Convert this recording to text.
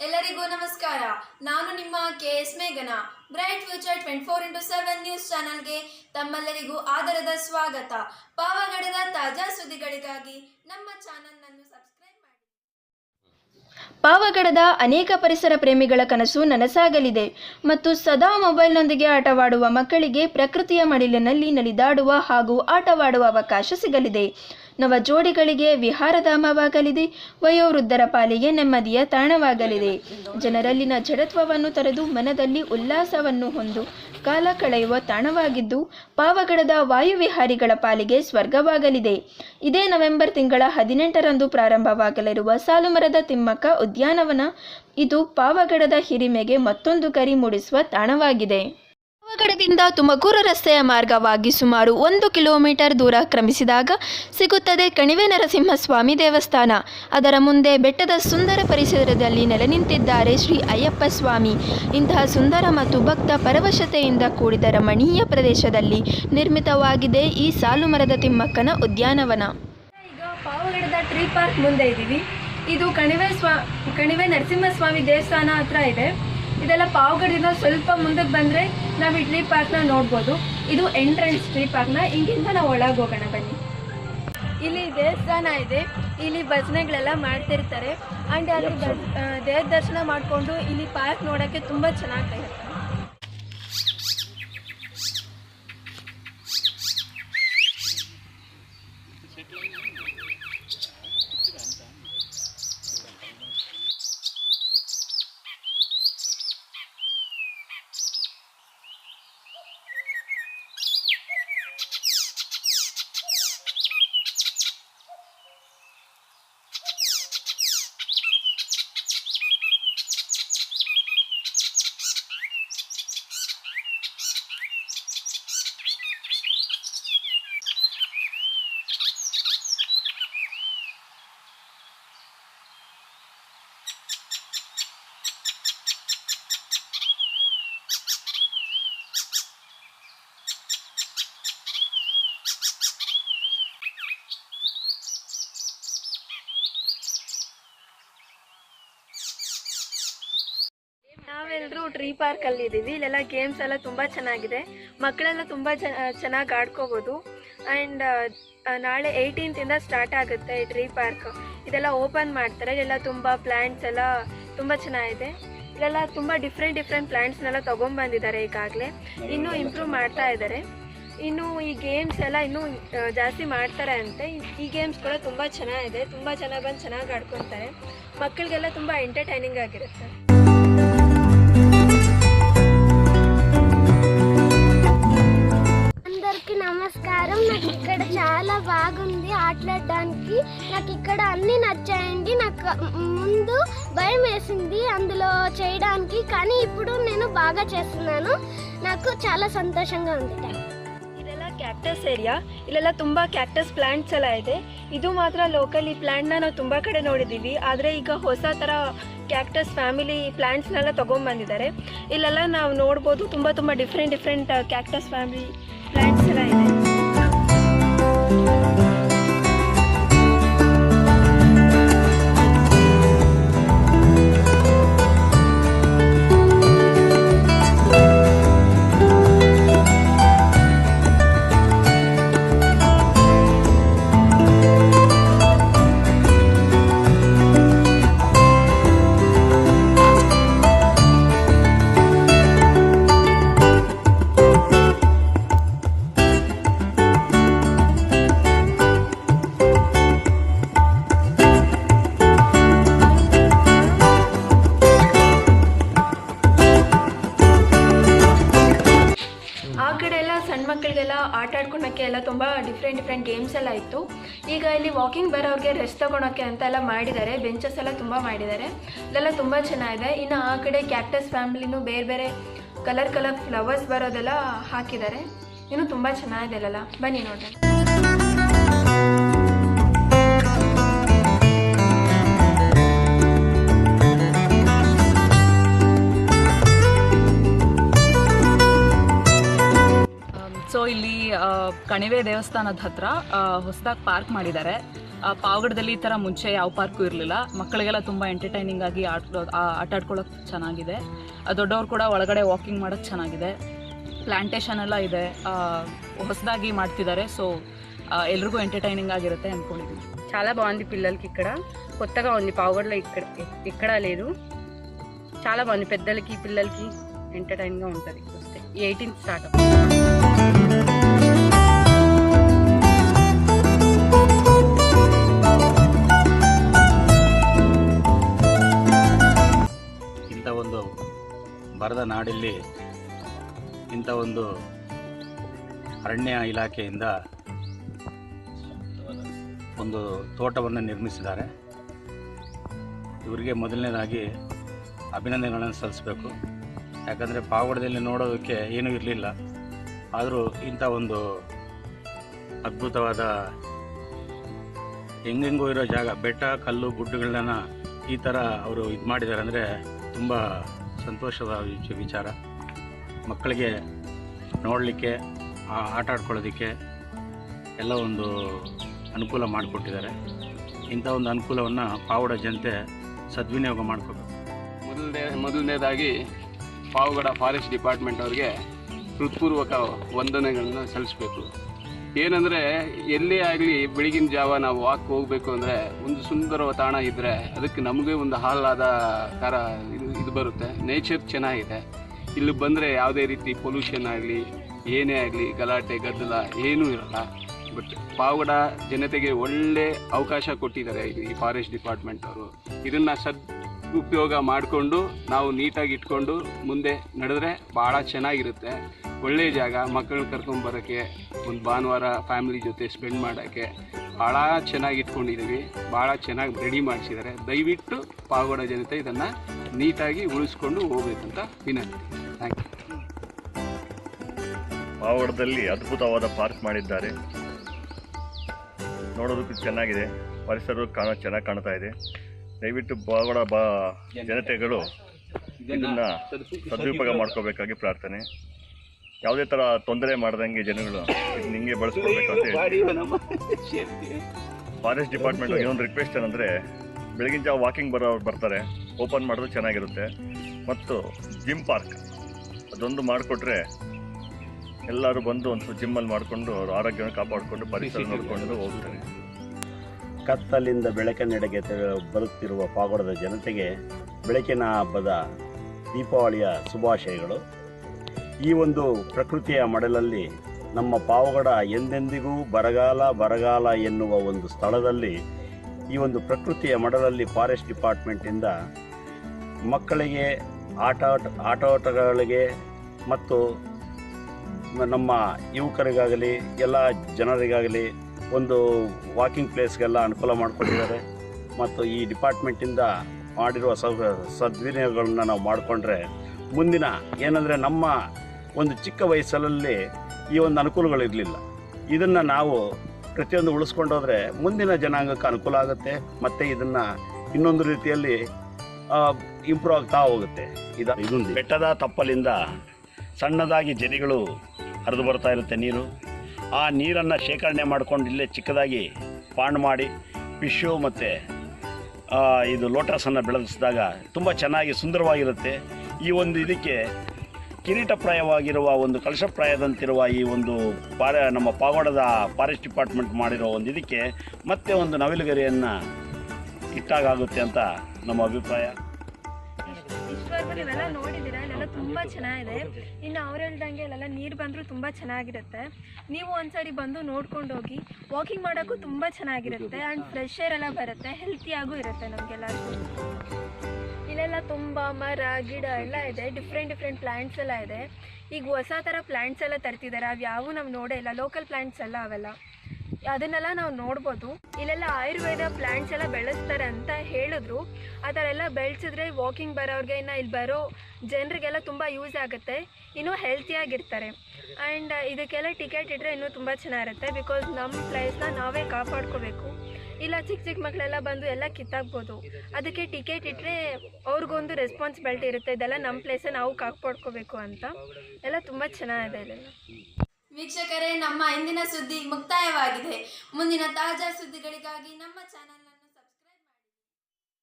ಎಲ್ಲರಿಗೂ ನಮಸ್ಕಾರ. ನಾನು ನಿಮ್ಮ K. S. ಮೇಘನ. Bright future twenty four into seven news ಚಾನಲ್ಗೆ ತಮ್ಮೆಲ್ಲರಿಗೂ ಆದರದ ಸ್ವಾಗತ. ಪಾವಗಡದ ತಾಜಾ ಸುದ್ದಿಗಳಿಗಾಗಿ ನಮ್ಮ ಚಾನಲ್ನನ್ನು ಸಬ್ಸ್ಕ್ರೈಬ್ ಮಾಡಿ. ಪಾವಗಡದ ಅನೇಕ ಪರಿಸರ ಪ್ರೇಮಿಗಳ ಕನಸು ನನಸಾಗಲಿದೆ. ಮತ್ತು ಸದಾ ಮೊಬೈಲ್ನೊಂದಿಗೆ ಆಟವಾಡುವ ಮಕ್ಕಳಿಗೆ ಪ್ರಕೃತಿಯ ಮಡಿಲಿನಲ್ಲಿ ನಲಿದಾಡುವ ಹಾಗೂ ಆಟವಾಡುವ ಅವಕಾಶ ಸಿಗಲಿದೆ. ನವ ಜೋಡಿಗಳಿಗೆ ವಿಹಾರಧಾಮವಾಗಲಿದೆ. ವಯೋವೃದ್ಧರ ಪಾಲಿಗೆ ನೆಮ್ಮದಿಯ ತಾಣವಾಗಲಿದೆ. ಜನರಲ್ಲಿನ ಜಡತ್ವವನ್ನು ತರೆದು ಮನದಲ್ಲಿ ಉಲ್ಲಾಸವನ್ನು ಹೊಂದು ಕಾಲ ಕಳೆಯುವ ತಾಣವಾಗಿದ್ದು, ಪಾವಗಡದ ವಾಯುವಿಹಾರಿಗಳ ಪಾಲಿಗೆ ಸ್ವರ್ಗವಾಗಲಿದೆ. ಇದೇ ನವೆಂಬರ್ ತಿಂಗಳ ಹದಿನೆಂಟರಂದು ಪ್ರಾರಂಭವಾಗಲಿರುವ ಸಾಲುಮರದ ತಿಮ್ಮಕ್ಕ ಉದ್ಯಾನವನ, ಇದು ಪಾವಗಡದ ಹಿರಿಮೆಗೆ ಮತ್ತೊಂದು ಕರಿ ಮೂಡಿಸುವ ತಾಣವಾಗಿದೆ. ಪಾವಗಡದಿಂದ ತುಮಕೂರು ರಸ್ತೆಯ ಮಾರ್ಗವಾಗಿ ಸುಮಾರು ಒಂದು ಕಿಲೋಮೀಟರ್ ದೂರ ಕ್ರಮಿಸಿದಾಗ ಸಿಗುತ್ತದೆ ಕಣಿವೆ ನರಸಿಂಹಸ್ವಾಮಿ ದೇವಸ್ಥಾನ. ಅದರ ಮುಂದೆ ಬೆಟ್ಟದ ಸುಂದರ ಪರಿಸರದಲ್ಲಿ ನೆಲೆ ನಿಂತಿದ್ದಾರೆ ಶ್ರೀ ಅಯ್ಯಪ್ಪ ಸ್ವಾಮಿ. ಇಂತಹ ಸುಂದರ ಮತ್ತು ಭಕ್ತ ಪರವಶತೆಯಿಂದ ಕೂಡಿದ ರಮಣೀಯ ಪ್ರದೇಶದಲ್ಲಿ ನಿರ್ಮಿತವಾಗಿದೆ ಈ ಸಾಲು ಮರದ ತಿಮ್ಮಕ್ಕನ ಉದ್ಯಾನವನ. ಈಗ ಪಾವಗಡದ ಟ್ರೀ ಪಾರ್ಕ್ ಮುಂದೆ ಇದ್ದೀವಿ. ಇದು ಕಣಿವೆ ಸ್ವಾ, ಕಣಿವೆ ನರಸಿಂಹಸ್ವಾಮಿ ದೇವಸ್ಥಾನ ಹತ್ರ ಇದೆ. ಇದೆಲ್ಲ ಪಾವಗಡದಿಂದ ಸ್ವಲ್ಪ ಮುಂದಕ್ಕೆ ಬಂದರೆ ನಾವು ಇಡ್ಲಿ ಪಾರ್ಕ್ನ ನೋಡ್ಬೋದು. ಇದು ಎಂಟ್ರೆನ್ಸ್ ಟ್ರೀ ಪಾರ್ಕ್ನ ಹಿಂಗಿಂದ ನಾವು ಒಳಗೆ ಹೋಗೋಣ ಬನ್ನಿ. ಇಲ್ಲಿ ದೇವಸ್ಥಾನ ಇದೆ. ಇಲ್ಲಿ ಭಜನೆಗಳೆಲ್ಲ ಮಾಡ್ತಿರ್ತಾರೆ. ಆ್ಯಂಡ್ ಅಲ್ಲಿ ದೇವ್ರ ದರ್ಶನ ಮಾಡಿಕೊಂಡು ಇಲ್ಲಿ ಪಾರ್ಕ್ ನೋಡೋಕ್ಕೆ ತುಂಬ ಚೆನ್ನಾಗಿರುತ್ತೆ ನಾವೆಲ್ಲರೂ ಟ್ರೀ ಪಾರ್ಕ್ ಅಲ್ಲಿ ಇದ್ದೀವಿ ಇಲ್ಲೆಲ್ಲ ಗೇಮ್ಸ್ ಎಲ್ಲ ತುಂಬಾ ಚೆನ್ನಾಗಿದೆ. ಮಕ್ಕಳೆಲ್ಲ ತುಂಬಾ ಚೆನ್ನಾಗಿ ಆಡ್ಕೋಬಹುದು ಅಂಡ್ ನಾಳೆ ಏಯ್ಟೀನ್ತ್ ಇಂದ ಸ್ಟಾರ್ಟ್ ಆಗುತ್ತೆ ಈ ಟ್ರೀ ಪಾರ್ಕ್ ಇದೆಲ್ಲ ಓಪನ್ ಮಾಡ್ತಾರೆ. ಇಲ್ಲೆಲ್ಲ ತುಂಬಾ ಪ್ಲಾಂಟ್ಸ್ ಎಲ್ಲ ತುಂಬಾ ಚೆನ್ನಾಗಿದೆ. ಇಲ್ಲೆಲ್ಲ ತುಂಬಾ ಡಿಫ್ರೆಂಟ್ ಡಿಫ್ರೆಂಟ್ ಪ್ಲಾಂಟ್ಸ್ನೆಲ್ಲ ತಗೊಂಡ್ಬಂದಿದ್ದಾರೆ ಈಗಾಗಲೇ. ಇನ್ನೂ ಇಂಪ್ರೂವ್ ಮಾಡ್ತಾ ಇದ್ದಾರೆ. ಇನ್ನು ಈ ಗೇಮ್ಸ್ ಎಲ್ಲ ಇನ್ನೂ ಜಾಸ್ತಿ ಮಾಡ್ತಾರೆ ಅಂತೆ. ಈ- ಗೇಮ್ಸ್ ಕೂಡ ತುಂಬ ಚೆನ್ನಾಗಿದೆ. ತುಂಬ ಜನ ಬಂದು ಚೆನ್ನಾಗಿ ಆಡ್ಕೊತಾರೆ. ಮಕ್ಕಳಿಗೆಲ್ಲ ತುಂಬ ಎಂಟರ್ಟೈನಿಂಗ್ ಆಗಿರುತ್ತೆ. నమస్కారం నాకు ఇక్కడ చాలా బాగుంది ఆటలాడడానికి నాకు ఇక్కడ అన్ని నచ్చాయండి నాకు ముందు భయం వేసింది అందులో చేయడానికి కానీ ఇప్పుడు నేను బాగా చేస్తున్నాను నాకు చాలా సంతోషంగా ఉంది ಇದೆಲ್ಲ ಕ್ಯಾಕ್ಟಸ್ ಏರಿಯಾ ಇಲ್ಲೆಲ್ಲ ತುಂಬ ಕ್ಯಾಕ್ಟಸ್ ಪ್ಲಾಂಟ್ಸ್ ಎಲ್ಲ ಇದೆ ಇದು ಮಾತ್ರ ಲೋಕಲ್ ಈ ಪ್ಲಾಂಟ್ನ ನಾವು ತುಂಬ ಕಡೆ ನೋಡಿದ್ದೀವಿ ಆದರೆ ಈಗ ಹೊಸ ಥರ ಕ್ಯಾಕ್ಟಸ್ ಫ್ಯಾಮಿಲಿ ಪ್ಲಾಂಟ್ಸ್ನೆಲ್ಲ ತೊಗೊಂಬಂದಿದ್ದಾರೆ ಇಲ್ಲೆಲ್ಲ ನಾವು ನೋಡ್ಬೋದು ತುಂಬ ತುಂಬ different different cactus family plants ಎಲ್ಲ ಮಕ್ಕಳಿಗೆಲ್ಲ ಆಟ ಆಡ್ಕೊಳಕ್ಕೆ ಎಲ್ಲ ತುಂಬ ಡಿಫ್ರೆಂಟ್ ಡಿಫ್ರೆಂಟ್ ಗೇಮ್ಸ್ ಎಲ್ಲ ಇತ್ತು. ಈಗ ಇಲ್ಲಿ ವಾಕಿಂಗ್ ಬರೋರಿಗೆ ರೆಸ್ಟ್ ತೊಗೊಳಕ್ಕೆ ಅಂತ ಎಲ್ಲ ಮಾಡಿದ್ದಾರೆ. ಬೆಂಚಸ್ ಎಲ್ಲ ತುಂಬ ಮಾಡಿದ್ದಾರೆ. ಇದೆಲ್ಲ ತುಂಬ ಚೆನ್ನಾಗಿದೆ. ಇನ್ನು ಆ ಕಡೆ ಕ್ಯಾಕ್ಟಸ್ ಫ್ಯಾಮಿಲಿನೂ ಬೇರೆ ಬೇರೆ ಕಲರ್ ಕಲರ್ ಫ್ಲವರ್ಸ್ ಬರೋದೆಲ್ಲ ಹಾಕಿದ್ದಾರೆ. ಇನ್ನು ತುಂಬ ಚೆನ್ನಾಗಿದೆ ಅಲ್ಲೆಲ್ಲ ಬನ್ನಿ ನೋಡೋಣ. ಕಣಿವೆ ದೇವಸ್ಥಾನದ ಹತ್ರ ಹೊಸದಾಗಿ ಪಾರ್ಕ್ ಮಾಡಿದ್ದಾರೆ. ಪಾವಗಡದಲ್ಲಿ ಈ ಥರ ಮುಂಚೆ ಯಾವ ಪಾರ್ಕು ಇರಲಿಲ್ಲ. ಮಕ್ಕಳಿಗೆಲ್ಲ ತುಂಬ ಎಂಟರ್ಟೈನಿಂಗ್ ಆಗಿ ಆಟ ಆಟಾಡ್ಕೊಳ್ಳೋಕೆ ಚೆನ್ನಾಗಿದೆ. ದೊಡ್ಡವರು ಕೂಡ ಒಳಗಡೆ ವಾಕಿಂಗ್ ಮಾಡೋಕ್ಕೆ ಚೆನ್ನಾಗಿದೆ. ಪ್ಲ್ಯಾಂಟೇಷನ್ ಎಲ್ಲ ಇದೆ. ಹೊಸದಾಗಿ ಮಾಡ್ತಿದ್ದಾರೆ. ಸೊ ಎಲ್ಲರಿಗೂ ಎಂಟರ್ಟೈನಿಂಗ್ ಆಗಿರುತ್ತೆ అనుకోండి చాలా బాగుంది పిల్లలకి ఇక్కడ కొత్తగా ఉంది పావుగడలో ఇక్కడ ఎక్కడా లేదు చాలా బాగుంది పెద్దలకి పిల్లలకి ఎంటర్టైన్గా ఉంటుంది వస్తే ఎయిటీన్త్ స్టార్ట్ ಬರದ ನಾಡಲ್ಲಿ ಇಂಥ ಒಂದು ಅರಣ್ಯ ಇಲಾಖೆಯಿಂದ ಒಂದು ತೋಟವನ್ನು ನಿರ್ಮಿಸಿದ್ದಾರೆ. ಇವರಿಗೆ ಮೊದಲನೇದಾಗಿ ಅಭಿನಂದನೆಗಳನ್ನು ಸಲ್ಲಿಸಬೇಕು. ಯಾಕಂದರೆ ಪಾವಗಡದಲ್ಲಿ ನೋಡೋದಕ್ಕೆ ಏನೂ ಇರಲಿಲ್ಲ. ಆದರೂ ಇಂಥ ಒಂದು ಅದ್ಭುತವಾದ ಹೆಂಗೆಂಗೋ ಇರೋ ಜಾಗ, ಬೆಟ್ಟ, ಕಲ್ಲು, ಗುಡ್ಡಗಳನ್ನ ಈ ಥರ ಅವರು ಇದು ಮಾಡಿದ್ದಾರೆ ಅಂದರೆ ತುಂಬ ಸಂತೋಷದ ವಿಚ- ವಿಚಾರ. ಮಕ್ಕಳಿಗೆ ನೋಡಲಿಕ್ಕೆ ಆಟ ಆಡ್ಕೊಳ್ಳೋದಕ್ಕೆ ಎಲ್ಲ ಒಂದು ಅನುಕೂಲ ಮಾಡಿಕೊಟ್ಟಿದ್ದಾರೆ. ಇಂಥ ಒಂದು ಅನುಕೂಲವನ್ನು ಪಾವಡ ಜನತೆ ಸದ್ವಿನಿಯೋಗ ಮಾಡ್ಕೋಬೇಕು. ಮೊದಲನೇ ಮೊದಲನೇದಾಗಿ ಪಾವಗಡ ಫಾರೆಸ್ಟ್ ಡಿಪಾರ್ಟ್ಮೆಂಟ್ ಅವ್ರಿಗೆ ಹೃತ್ಪೂರ್ವಕ ವಂದನೆಗಳನ್ನು ಸಲ್ಲಿಸಬೇಕು. ಏನಂದರೆ, ಎಲ್ಲೇ ಆಗಲಿ ಬೆಳಗಿನ ಜಾವ ನಾವು ವಾಕ್ ಹೋಗಬೇಕು ಅಂದರೆ, ಒಂದು ಸುಂದರವ ತಾಣ ಇದ್ದರೆ ಅದಕ್ಕೆ ನಮಗೆ ಒಂದು ಹಾಳಾದ ಕಾರ ಇದು ಇದು ಬರುತ್ತೆ. ನೇಚರ್ ಚೆನ್ನಾಗಿದೆ. ಇಲ್ಲಿ ಬಂದರೆ ಯಾವುದೇ ರೀತಿ ಪೊಲ್ಯೂಷನ್ ಆಗಲಿ, ಏನೇ ಆಗಲಿ, ಗಲಾಟೆ, ಗದ್ದಲ ಏನೂ ಇರಲ್ಲ. ಬಟ್ ಪಾವಗಡ ಜನತೆಗೆ ಒಳ್ಳೆ ಅವಕಾಶ ಕೊಟ್ಟಿದ್ದಾರೆ ಈ ಫಾರೆಸ್ಟ್ ಡಿಪಾರ್ಟ್ಮೆಂಟ್ ಅವರು. ಇದನ್ನು ಸದ್ ಉಪಯೋಗ ಮಾಡಿಕೊಂಡು, ನಾವು ನೀಟಾಗಿ ಇಟ್ಕೊಂಡು ಮುಂದೆ ನಡೆದ್ರೆ ಭಾಳ ಚೆನ್ನಾಗಿರುತ್ತೆ. ಒಳ್ಳೆಯ ಜಾಗ ಮಕ್ಕಳನ್ನ ಕರ್ಕೊಂಬರೋಕ್ಕೆ ಒಂದು ಭಾನುವಾರ ಫ್ಯಾಮಿಲಿ ಜೊತೆ ಸ್ಪೆಂಡ್ ಮಾಡೋಕ್ಕೆ ಭಾಳ ಚೆನ್ನಾಗಿ ಇಟ್ಕೊಂಡಿದ್ದೀವಿ ಭಾಳ ಚೆನ್ನಾಗಿ ರೆಡಿ ಮಾಡಿಸಿದ್ದಾರೆ ದಯವಿಟ್ಟು ಪಾವಗಡ ಜನತೆ ಇದನ್ನು ನೀಟಾಗಿ ಉಳಿಸ್ಕೊಂಡು ಹೋಗ್ಬೇಕಂತ ವಿನಂತಿ. ಥ್ಯಾಂಕ್ ಯು ಪಾವಗಡದಲ್ಲಿ ಅದ್ಭುತವಾದ ಪಾರ್ಕ್ ಮಾಡಿದ್ದಾರೆ. ನೋಡೋದಕ್ಕೂ ಚೆನ್ನಾಗಿದೆ. ಪರಿಸರ ಕಾಣ ಚೆನ್ನಾಗಿ ಕಾಣ್ತಾ ಇದೆ. ದಯವಿಟ್ಟು ಪಾವಗಡ ಬಾ ಜನತೆಗಳು ಇದನ್ನು ಸದುಪಯೋಗ ಮಾಡ್ಕೋಬೇಕಾಗಿ ಪ್ರಾರ್ಥನೆ. ಯಾವುದೇ ತರ ತೊಂದರೆ ಮಾಡ್ದಂಗೆ ಜನಗಳು ನಿಮಗೆ ಹಿಂಗೆ ಬಳಸ್ಕೊಳ್ಬೇಕು ಅಂತ ಹೇಳಿ. ಫಾರೆಸ್ಟ್ ಡಿಪಾರ್ಟ್ಮೆಂಟ್ ಇನ್ನೊಂದು ರಿಕ್ವೆಸ್ಟ್ ಏನಂದ್ರೆ ಬೆಳಗಿನ ಜಾವ ವಾಕಿಂಗ್ ಬರೋರು ಬರ್ತಾರೆ ಓಪನ್ ಮಾಡೋದು ಚೆನ್ನಾಗಿರುತ್ತೆ. ಮತ್ತು ಜಿಮ್ ಪಾರ್ಕ್ ಅದೊಂದು ಮಾಡಿಕೊಟ್ರೆ ಎಲ್ಲರೂ ಬಂದು ಒಂದು ಜಿಮ್ಮಲ್ಲಿ ಮಾಡಿಕೊಂಡು ಅವ್ರ ಆರೋಗ್ಯವನ್ನು ಕಾಪಾಡಿಕೊಂಡು ಪರಿಸರ ನೋಡಿಕೊಂಡು ಹೋಗ್ತಾರೆ. ಕತ್ತಲಿಂದ ಬೆಳಕಿನೆಡೆಗೆ ತೆರ- ಬರುತ್ತಿರುವ ಪಾಗೋಡದ ಜನತೆಗೆ ಬೆಳಕಿನ ಹಬ್ಬದ ದೀಪಾವಳಿಯ ಶುಭಾಶಯಗಳು. ಈ ಒಂದು ಪ್ರಕೃತಿಯ ಮಡಲಲ್ಲಿ ನಮ್ಮ ಪಾವಗಡ ಎಂದೆಂದಿಗೂ ಬರಗಾಲ ಬರಗಾಲ ಎನ್ನುವ ಒಂದು ಸ್ಥಳದಲ್ಲಿ ಈ ಒಂದು ಪ್ರಕೃತಿಯ ಮಡಲಲ್ಲಿ ಫಾರೆಸ್ಟ್ ಡಿಪಾರ್ಟ್ಮೆಂಟಿಂದ ಮಕ್ಕಳಿಗೆ ಆಟ ಆಟೋಟಗಳಿಗೆ ಮತ್ತು ನಮ್ಮ ಯುವಕರಿಗಾಗಲಿ, ಎಲ್ಲ ಜನರಿಗಾಗಲಿ ಒಂದು ವಾಕಿಂಗ್ ಪ್ಲೇಸ್ಗೆಲ್ಲ ಅನುಕೂಲ ಮಾಡಿಕೊಟ್ಟಿದ್ದಾರೆ ಮತ್ತು ಈ ಡಿಪಾರ್ಟ್ಮೆಂಟಿಂದ ಮಾಡಿರುವ ಸೌ, ಸದ್ವಿನಿಯೋಗಗಳನ್ನ ನಾವು ಮಾಡಿಕೊಂಡ್ರೆ ಮುಂದಿನ ಏನಂದರೆ ನಮ್ಮ ಒಂದು ಚಿಕ್ಕ ವಯಸ್ಸಲ್ಲಿ ಈ ಒಂದು ಅನುಕೂಲಗಳಿರಲಿಲ್ಲ ಇದನ್ನು ನಾವು ಪ್ರತಿಯೊಂದು ಉಳಿಸ್ಕೊಂಡೋದ್ರೆ ಮುಂದಿನ ಜನಾಂಗಕ್ಕೆ ಅನುಕೂಲ ಆಗುತ್ತೆ, ಮತ್ತು ಇದನ್ನು ಇನ್ನೊಂದು ರೀತಿಯಲ್ಲಿ ಇಂಪ್ರೂವ್ ಆಗ್ತಾ ಹೋಗುತ್ತೆ. ಇದು ಇದೊಂದು ಬೆಟ್ಟದ ತಪ್ಪಲಿಂದ ಸಣ್ಣದಾಗಿ ಜರಿಗಳು ಹರಿದು ಬರ್ತಾ ಇರುತ್ತೆ ನೀರು. ಆ ನೀರನ್ನು ಶೇಖರಣೆ ಮಾಡ್ಕೊಂಡು ಇಲ್ಲೇ ಚಿಕ್ಕದಾಗಿ ಪಾಂಡ್ ಮಾಡಿ ಫಿಶ್ಶು ಮತ್ತು ಇದು ಲೋಟಸನ್ನು ಬೆಳೆಸಿದಾಗ ತುಂಬ ಚೆನ್ನಾಗಿ ಸುಂದರವಾಗಿರುತ್ತೆ. ಈ ಒಂದು ಇದಕ್ಕೆ ಕಿರೀಟಪ್ರಾಯವಾಗಿರುವ ಒಂದು ಕಲಶಪ್ರಾಯದಂತಿರುವ ಈ ಒಂದು ಪಾರ ನಮ್ಮ ಪಾವಾಡದ ಫಾರೆಸ್ಟ್ ಡಿಪಾರ್ಟ್ಮೆಂಟ್ ಮಾಡಿರೋ ಒಂದು ಇದಕ್ಕೆ ಮತ್ತೆ ಒಂದು ನವಿಲುಗರಿಯನ್ನು ಇಟ್ಟಾಗುತ್ತೆ ಅಂತ ನಮ್ಮ ಅಭಿಪ್ರಾಯ. ನೋಡಿದ್ದೀರಾ? ತುಂಬ ಚೆನ್ನಾಗಿದೆ. ಇನ್ನು ಅವ್ರು ಹೇಳ್ದಂಗೆ ಇಲ್ಲೆಲ್ಲ ನೀರು ಬಂದರೂ ತುಂಬ ಚೆನ್ನಾಗಿರುತ್ತೆ. ನೀವು ಒಂದ್ಸರಿ ಬಂದು ನೋಡ್ಕೊಂಡು ಹೋಗಿ. ವಾಕಿಂಗ್ ಮಾಡೋಕ್ಕೂ ತುಂಬ ಚೆನ್ನಾಗಿರುತ್ತೆ. ಆ್ಯಂಡ್ ಫ್ರೆಶ್ ಏರ್ ಎಲ್ಲ ಬರುತ್ತೆ. ಹೆಲ್ತಿಯಾಗೂ ಇರುತ್ತೆ ನಮಗೆಲ್ಲರಿಗೂ. ಇಲ್ಲೆಲ್ಲ ತುಂಬ ಮರ, ಗಿಡ ಎಲ್ಲ ಇದೆ. ಡಿಫ್ರೆಂಟ್ ಡಿಫ್ರೆಂಟ್ ಪ್ಲ್ಯಾಂಟ್ಸ್ ಎಲ್ಲ ಇದೆ. ಈಗ ಹೊಸ ಥರ ಪ್ಲ್ಯಾಂಟ್ಸ್ ಎಲ್ಲ ತರ್ತಿದ್ದಾರೆ ಅವು ಯಾವೂ ನಾವು ನೋಡೇ ಇಲ್ಲ. ಲೋಕಲ್ ಪ್ಲ್ಯಾಂಟ್ಸ್ ಎಲ್ಲ ಅವೆಲ್ಲ. ಅದನ್ನೆಲ್ಲ ನಾವು ನೋಡ್ಬೋದು. ಇಲ್ಲೆಲ್ಲ ಆಯುರ್ವೇದ ಪ್ಲ್ಯಾಂಟ್ಸ್ ಎಲ್ಲ ಬೆಳೆಸ್ತಾರೆ ಅಂತ ಹೇಳಿದ್ರು. ಆ ಥರ ಎಲ್ಲ ಬೆಳೆಸಿದ್ರೆ ವಾಕಿಂಗ್ ಬರೋರಿಗೆ ಇನ್ನು ಇಲ್ಲಿ ಬರೋ ಜನರಿಗೆಲ್ಲ ತುಂಬ ಯೂಸ್ ಆಗುತ್ತೆ. ಇನ್ನೂ ಹೆಲ್ತಿಯಾಗಿರ್ತಾರೆ ಆ್ಯಂಡ್ ಇದಕ್ಕೆಲ್ಲ ಟಿಕೆಟ್ ಇಟ್ಟರೆ ಇನ್ನೂ ತುಂಬ ಚೆನ್ನಾಗಿರುತ್ತೆ. ಬಿಕಾಸ್ ನಮ್ಮ ಪ್ಲೇಸ್ನ ನಾವೇ ಕಾಪಾಡ್ಕೋಬೇಕು. ಇಲ್ಲ ಚಿಕ್ಕ ಚಿಕ್ಕ ಮಕ್ಕಳೆಲ್ಲ ಬಂದು ಎಲ್ಲ ಕಿತ್ತಾಕ್ಬೋದು. ಅದಕ್ಕೆ ಟಿಕೆಟ್ ಇಟ್ಟರೆ ಅವ್ರಿಗೊಂದು ರೆಸ್ಪಾನ್ಸಿಬಿಲಿಟಿ ಇರುತ್ತೆ. ಇದೆಲ್ಲ ನಮ್ಮ ಪ್ಲೇಸೇ ನಾವು ಕಾಪಾಡ್ಕೋಬೇಕು ಅಂತ. ಎಲ್ಲ ತುಂಬ ಚೆನ್ನಾಗಿದೆ ಇಲ್ಲೆಲ್ಲ ವೀಕ್ಷಕರೇ, ನಮ್ಮ ಇಂದಿನ ಸುದ್ದಿ ಮುಕ್ತಾಯವಾಗಿದೆ. ಮುಂದಿನ ತಾಜಾ ಸುದ್ದಿಗಳಿಗಾಗಿ ನಮ್ಮ ಚಾನಲ್